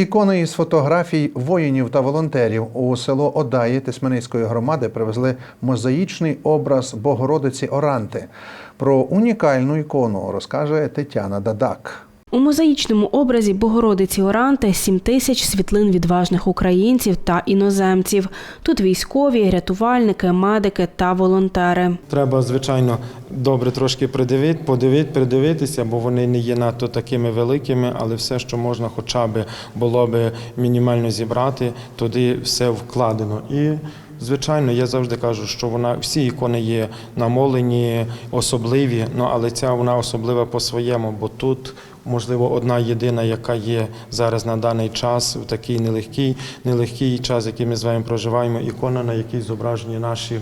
Ікони із фотографій воїнів та волонтерів у село Одаї Тисменицької громади привезли мозаїчний образ Богородиці Оранти. Про унікальну ікону розкаже Тетяна Дадак. У мозаїчному образі Богородиці Оранти 7 тисяч світлин відважних українців та іноземців. Тут військові, рятувальники, медики та волонтери. Треба, звичайно, добре трошки придивити, подивити, придивитися, бо вони не є надто такими великими, але все, що можна хоча б було б мінімально зібрати, туди все вкладено. І Звичайно, я завжди кажу, що вона всі ікони є намолені, особливі, ну але ця вона особлива по-своєму, бо тут можливо одна єдина, яка є зараз на даний час, в такий нелегкий, нелегкий час, який ми з вами проживаємо, ікона, на якій зображені наші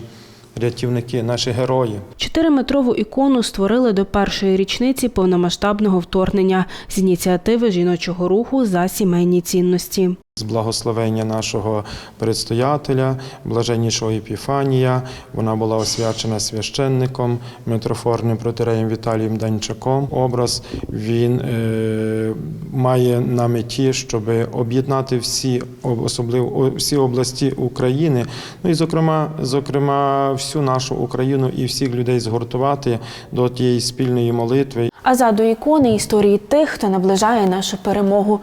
рятівники, наші герої. Чотириметрову ікону створили до першої річниці повномасштабного вторгнення з ініціативи жіночого руху за сімейні цінності. З благословення нашого предстоятеля, блаженнішого Епіфанія, вона була освячена священником, митрофорним протиреєм Віталієм Данчаком. Образ він е, має на меті, щоб об'єднати всі особливо всі області України, ну і зокрема, зокрема, всю нашу Україну і всіх людей згуртувати до тієї спільної молитви. А заду ікони історії тих, хто наближає нашу перемогу.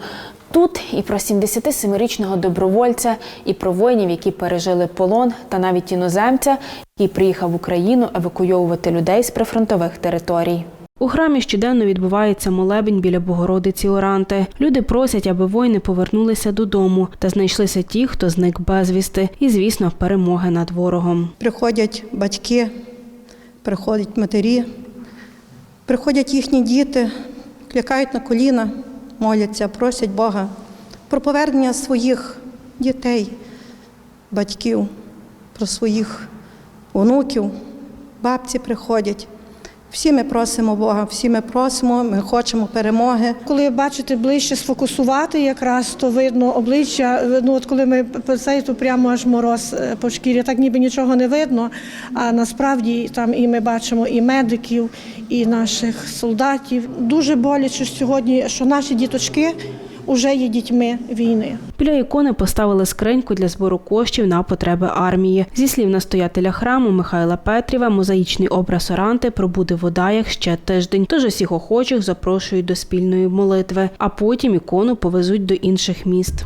Тут і про 77-річного добровольця, і про воїнів, які пережили полон, та навіть іноземця, який приїхав в Україну евакуйовувати людей з прифронтових територій. У храмі щоденно відбувається молебень біля Богородиці Оранти. Люди просять, аби воїни повернулися додому та знайшлися ті, хто зник безвісти, і, звісно, перемоги над ворогом. Приходять батьки, приходять матері, приходять їхні діти, клякають на коліна, моляться, просять Бога про повернення своїх дітей, батьків, про своїх онуків, бабці приходять. Всі ми просимо Бога, всі ми просимо, ми хочемо перемоги. Коли бачите ближче сфокусувати, якраз то видно обличчя. Ну от коли ми цей, то прямо аж мороз е, по шкірі, так ніби нічого не видно. А насправді там і ми бачимо і медиків, і наших солдатів. Дуже боляче сьогодні, що наші діточки вже є дітьми війни. Біля ікони поставили скриньку для збору коштів на потреби армії. Зі слів настоятеля храму Михайла Петріва, мозаїчний образ Оранти пробуде в Одаях ще тиждень. Тож усіх охочих запрошують до спільної молитви, а потім ікону повезуть до інших міст.